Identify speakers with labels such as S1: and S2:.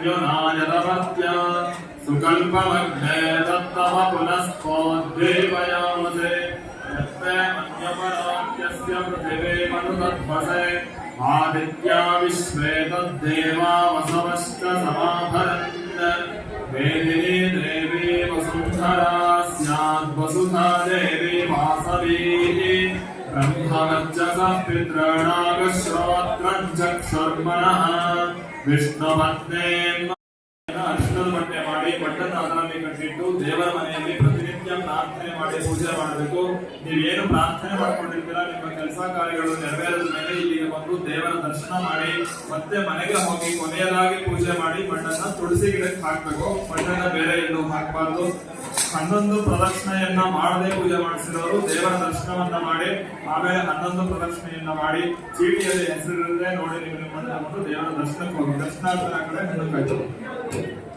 S1: प्रत्युनायतपत्या सुकल्पमग्ने दत्तः पुनस्त्वोद्दीपयामसे यत्ते मन्यपराख्यस्य पृथिवे मनुतद्वसे आदित्या विश्वे तद्देवा वसवश्च समाभरन् वेदिनी देवी वसुन्धरा स्याद्वसुधा देवी वासवी ब्रह्मवर्चसः पितॄणागश्रोत्रञ्चक्षुर्मणः ವಿಷ್ಣು ಮತ್ತೆ ಅರಿಶಿಣದ ಬಟ್ಟೆ ಮಾಡಿ ಬಟ್ಟದ ಅದರಲ್ಲಿ ಕಟ್ಟಿಟ್ಟು ದೇವರ ಮನೆಯಲ್ಲಿ ಪ್ರತಿನಿತ್ಯ ಪ್ರಾರ್ಥನೆ ಮಾಡಿ ಪೂಜೆ ಮಾಡಬೇಕು ನೀವೇನು ಪ್ರಾರ್ಥನೆ ಮಾಡ್ಕೊಂಡಿರ್ತೀರಾ ನಿಮ್ಮ ಕೆಲಸ ಕಾರ್ಯಗಳು ನೆರವೇರದ ಮೇಲೆ ಬಂದು ದೇವರ ದರ್ಶನ ಮಾಡಿ ಮತ್ತೆ ಮನೆಗೆ ಹೋಗಿ ಕೊನೆಯದಾಗಿ ಪೂಜೆ ಮಾಡಿ ಮಣ್ಣನ್ನ ತುಳಸಿ ಗಿಡಕ್ಕೆ ಹಾಕ್ಬೇಕು ಮಣ್ಣನ್ನ ಬೇರೆ ಎಲ್ಲೂ ಹಾಕಬಾರ್ದು ಹನ್ನೊಂದು ಪ್ರದಕ್ಷಿಣೆಯನ್ನ ಮಾಡದೆ ಪೂಜೆ ಮಾಡಿಸಿದವರು ದೇವರ ದರ್ಶನವನ್ನ ಮಾಡಿ ಆಮೇಲೆ ಹನ್ನೊಂದು ಪ್ರದಕ್ಷಿಣೆಯನ್ನ ಮಾಡಿ ಚೀಟಿಯಲ್ಲಿ ಹೆಸರಿರುತ್ತೆ ನೋಡಿ ನೀವು ದೇವರ ದರ್ಶನಕ್ಕೆ ಹೋಗಿ ದರ್ಶನ ಕಡೆ